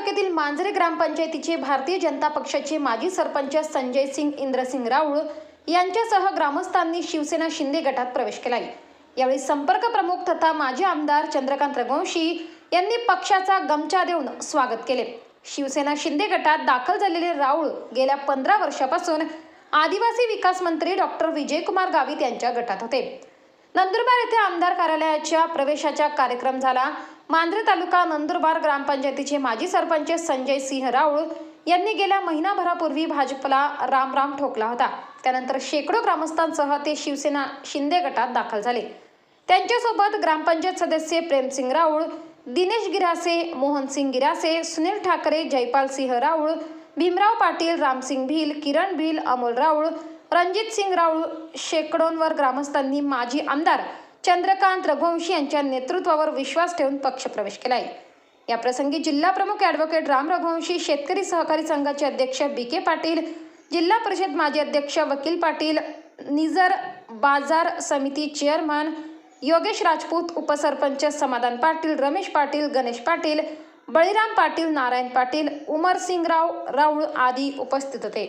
मांजरे ग्रामपंचायतीचे भारतीय जनता पक्षाचे माजी सरपंच संजय सिंग इंद्रसिंग राऊळ यांच्यासह ग्रामस्थांनी शिवसेना शिंदे गटात प्रवेश केला यावेळी संपर्क प्रमुख तथा माजी आमदार चंद्रकांत रघुवंशी यांनी पक्षाचा गमचा देऊन स्वागत केले. शिवसेना शिंदे गटात दाखल झालेले राऊळ गेल्या पंधरा वर्षापासून आदिवासी विकास मंत्री डॉक्टर विजयकुमार गावित यांच्या गटात होते. नंदुरबार येथे आमदार कार्यालयाच्या प्रवेशाचा कार्यक्रम झाला. मांद्रे तालुका नंदुरबार ग्रामपंचायतीचे माजी सरपंच संजय सिंह राऊळ यांनी गेल्या महिनाभरापूर्वी भाजपला राम राम ठोकला होता. त्यानंतर शेकडो ग्रामस्थांसह ते शिवसेना शिंदे गटात दाखल झाले. त्यांच्यासोबत ग्रामपंचायत सदस्य प्रेमसिंग राऊळ दिनेश गिरासे मोहनसिंग गिरासे सुनील ठाकरे जयपाल सिंह राऊळ भीमराव पाटील रामसिंग भील किरण भील अमोल राऊळ रणजित सिंग राऊळ शेकडोंवर ग्रामस्थांनी माजी आमदार चंद्रकांत रघुवंशी यांच्या नेतृत्वावर विश्वास ठेवून पक्षप्रवेश केला आहे याप्रसंगी जिल्हा प्रमुख ॲडव्होकेट राम रघुवंशी शेतकरी सहकारी संघाचे अध्यक्ष बी के पाटील जिल्हा परिषद माजी अध्यक्ष वकील पाटील निजर बाजार समिती चेअरमन योगेश राजपूत उपसरपंच समाधान पाटील रमेश पाटील गणेश पाटील बळीराम पाटील नारायण पाटील उमरसिंगराव राऊळ आदी उपस्थित होते.